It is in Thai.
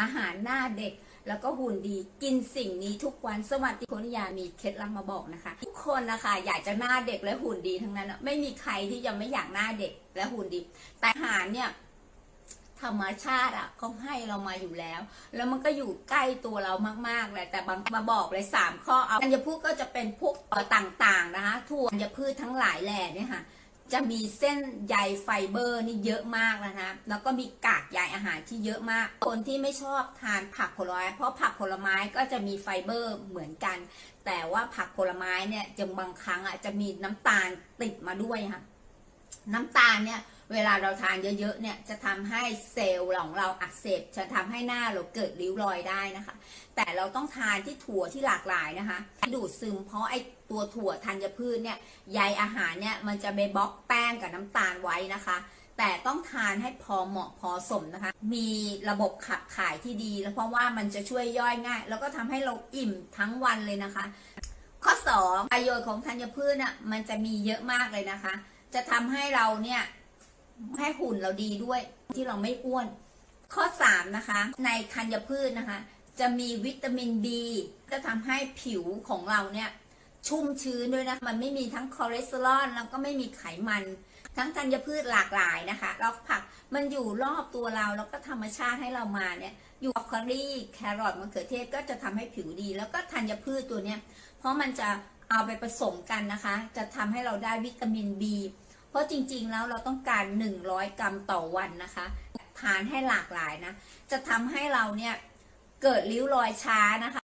อาหารหน้าเด็ก แล้วก็หุ่นดีกินสิ่งนี้ทุกวันสวัสดีคุณยามีเคล็ดลับมาบอกนะคะ ทุกคนนะคะอยากจะหน้าเด็กและหุ่นดีทั้งนั้นไม่มีใครที่จะไม่อยากหน้าเด็กและหุ่นดี แต่อาหารเนี่ยธรรมชาติอะเขาให้เรามาอยู่แล้ว แล้วมันก็อยู่ใกล้ตัวเรามากๆเลยแต่บางมาบอกเลยสามข้อเอาธัญพืชก็จะเป็นพวกต่างๆนะคะถั่วธัญพืชทั้งหลายแหล่เนี่ยค่ะ จะมีเส้นใยไฟเบอร์นี่เยอะมากนะคะแล้วก็มีกากใยอาหารที่เยอะมาก คนที่ไม่ชอบทานผักผลไม้เพราะผักผลไม้ก็จะมีไฟเบอร์เหมือนกัน แต่ว่าผักผลไม้เนี่ยจะบางครั้งอะจะมีน้ำตาลติดมาด้วยค่ะ น้ำตาลเนี่ย เวลาเราทานเยอะๆเนี่ยจะทำให้เซลล์ของเราอักเสบจะทำให้หน้าเราเกิดริ้วรอยได้นะคะ แต่เราต้องทานที่ถั่วที่หลากหลายนะคะดูดซึมเพราะไอ้ตัวถั่วธัญพืชเนี่ยใยอาหารเนี่ยมันจะไปบล็อกแป้งกับน้ำตาลไว้นะคะแต่ต้องทานให้พอเหมาะพอสมนะคะ มีระบบขับถ่ายที่ดี แล้วเพราะว่ามันจะช่วยย่อยง่าย แล้วก็ทำให้เราอิ่มทั้งวันเลยนะคะ ข้อ 2 ประโยชน์ของธัญพืชน่ะมันจะมีเยอะมากเลยนะคะ จะทำให้เราเนี่ย ให้หุ่นเราดีด้วยที่เราไม่อ้วน ข้อ 3 นะคะ ในธัญพืชนะคะ จะมีวิตามิน B จะทำให้ผิวของเราเนี่ย ชุ่มชื้นด้วยนะ มันไม่มีทั้งคอเลสเตอรอลแล้วก็ไม่มีไขมัน ทั้งธัญพืชหลากหลายนะคะแล้วผักมันอยู่รอบตัวเราแล้วก็ธรรมชาติให้เรามาเนี่ยอยู่บรอกโคลีแครอทมะเขือเทศก็จะทำให้ผิวดี แล้วก็ธัญพืชตัวเนี้ยเพราะมันจะเอาไปผสมกันนะคะ จะทำให้เราได้วิตามิน B เพราะจริงๆแล้วเราต้องการ 100 กรัมต่อวันนะคะทานให้หลากหลายนะ จะทำให้เราเนี่ยเกิดริ้วรอยช้านะคะ